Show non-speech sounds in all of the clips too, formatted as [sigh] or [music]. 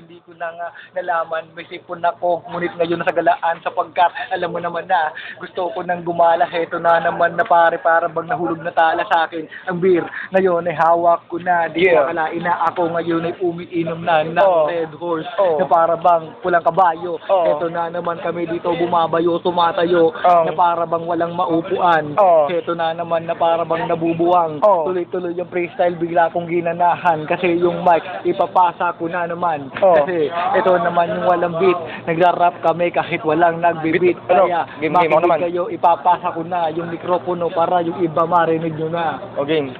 hindi ko na nga nalaman. May sipon ako, ngunit ngayon sa galaan sapagkat alam mo naman na gusto ko nang gumala. Heto na naman na pare para bang nahulog na tala sa akin. Ang beer ngayon ay hawak ko na. Di Yeah. ko akalain na ako ngayon ay umiinom na ng Oh. Red Horse Oh. na para bang pulang kabayo. Oh. Heto na naman kami dito bumabayo, tumatayo Oh. na para bang walang maupuan. Oh. Heto na naman na para bang nabubuwang. Oh. Tuloy-tuloy yung freestyle bigla kong ginanahan kasi yung mic ipapasa ko na naman. Oh. Kasi ito naman yung walang beat. Nagra-rap kami kahit walang nagbe-beat. Beat, ano? Kaya Game- game ako makinig naman. kayo, ipapasa ko na yung mikropono para yung iba marinig nyo na. O game.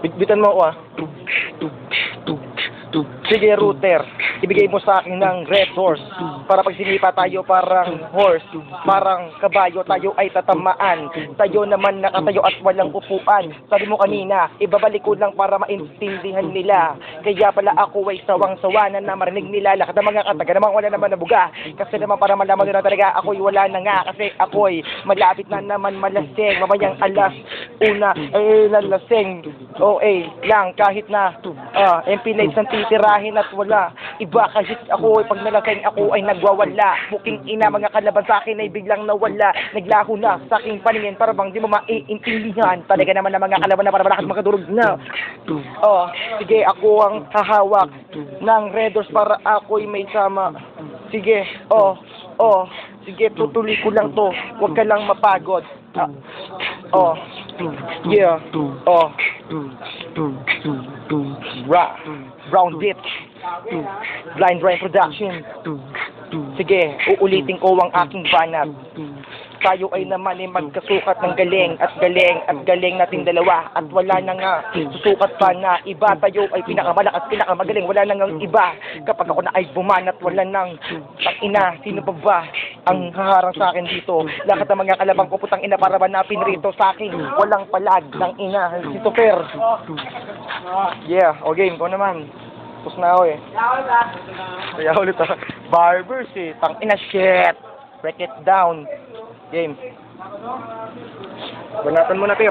Bitbitan mo ako ah. Sige, router. Ibigay mo sa akin ng red horse. Para pag sinipa tayo parang horse. Parang kabayo tayo ay tatamaan. Tayo naman nakatayo at walang upuan. Sabi mo kanina, ibabalik ko lang para maintindihan nila. Kaya pala ako ay sawang-sawa na na marinig nila. Lahat ng mga kataga naman wala naman nabuga. Kasi naman para malaman nila talaga ako'y wala na nga. Kasi ako'y malapit na naman malasing. Mamayang alas una ay lalasing. OA lang kahit na ah, MP Lights ang titirahin at wala. Iba kahit ako ay pag nalasing ako ay nagwawala. Muking ina mga kalaban sa akin ay biglang nawala. Naglaho na sa aking paningin para bang di mo maiintindihan. Talaga naman ng mga kalaban na para malakas makadurog na. Oh, sige ako ang hahawak ng Red Doors para ako'y may sama. Sige, oh, oh, sige tutuloy ko lang to. Huwag ka lang mapagod. Ah, oh, yeah, oh, Ra, Brown Beat, Blind Rain Production. Sige, uulitin ko ang aking banat. Tayo ay naman ay magkasukat ng galing at galing at galing nating dalawa at wala na nga. Susukat pa na iba. Tayo ay pinakamalakas pinakamagaling. Wala na nga iba. Kapag ako na ay bumanat wala nang ina sino pa ba ang haharang sa akin dito? Lahat ng mga kalabang ko putang ina para ba na pinrito sa akin? Walang palag ng ina si Toper yeah o ko naman tapos na ako eh kaya ulit ah barbers eh tang ina shit break it down game banatan mo na tir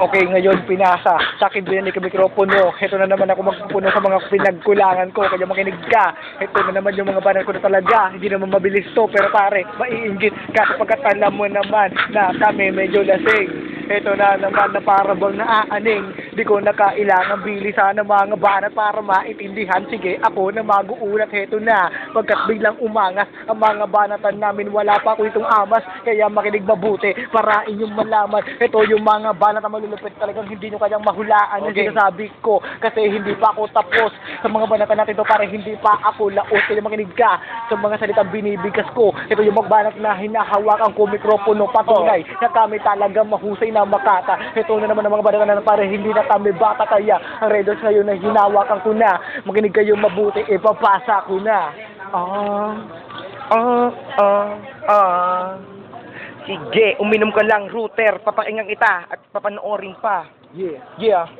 Okay, ngayon pinasa. Sa akin binalik ang mikropono. Ito na naman ako magpupuno sa mga pinagkulangan ko. Kaya makinig ka. Ito na naman yung mga banal ko na talaga. Hindi naman mabilis to. Pero pare, maiinggit ka sapagkat alam mo naman na kami medyo lasing. Ito na naman na para bang naaaning. Di ko na kailangan bilisan ng mga banat para maintindihan. Sige, ako na mag-uulat. Ito na. Pagkat biglang umangas ang mga banatan namin. Wala pa ako itong amas. Kaya makinig mabuti para inyong malaman. Ito yung mga banat na malulupit talagang hindi nyo kayang mahulaan ang Okay. sinasabi ko. Kasi hindi pa ako tapos sa mga banatan natin to para hindi pa ako laos. Kaya makinig ka sa mga salitang binibigkas ko. Ito yung mga banat na hinahawakan ko mikropono patunay na kami talaga mahusay na makata. Ito na naman ang mga banat na para hindi na kami bata kaya ang Raiders ngayon na hinawakan ko na. Makinig kayo mabuti, ipapasa ko na. Ah, ah, ah, ah. Sige, uminom ka lang, router. Papakinggan kita at papanoorin pa. Yeah. Yeah.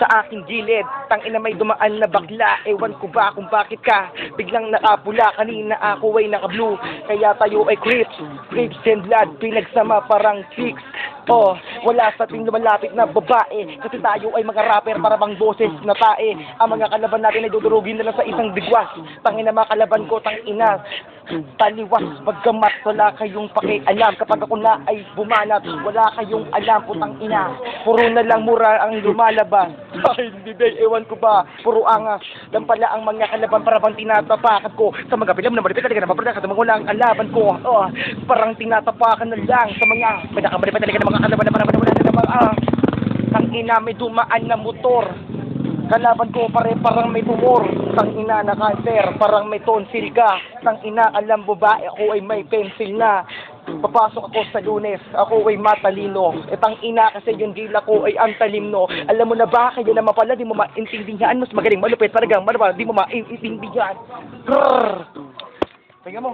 Sa aking gilid, tang ina may dumaan na bakla. Ewan ko ba kung bakit ka biglang nakapula. Kanina ako ay naka-blue. Kaya tayo ay crips. Crips and blood, pinagsama parang chicks. Oh, wala sa ating lumalapit na babae. Kasi tayo ay mga rapper para bang boses na tae. Ang mga kalaban natin ay dudurugin na lang sa isang bigwas. Tangina mga kalaban ko, tang ina. Taliwas, pagkamat, wala kayong pakialam. Kapag ako na ay bumanat, wala kayong alam, putang ina. Puro na lang mura ang lumalabas. [laughs] Ay, ba, ewan ko ba, puro angas. Lang pala ang mga kalaban para bang tinatapakan ko. Sa mga pilam na malipit talaga na maprada, sa mga walang alaban ko. Oh, parang tinatapakan na lang sa mga pinakamalipit talaga ng mga kalaban na wala na naman, ah. Tang ina, may dumaan na motor. Kalaban ko pare parang may tumor. Tang ina na cancer, parang may tonsil ka. Tang ina, alam babae ako ay may pencil na. Papasok ako sa lunes, ako ay matalino. E tang ina kasi yung dila ko ay ang talimno. Alam mo na ba, kaya naman pala di mo maintindihan. Mas magaling malupit, paragang maraba, di mo maintindihan. Grrr! Tingnan mo.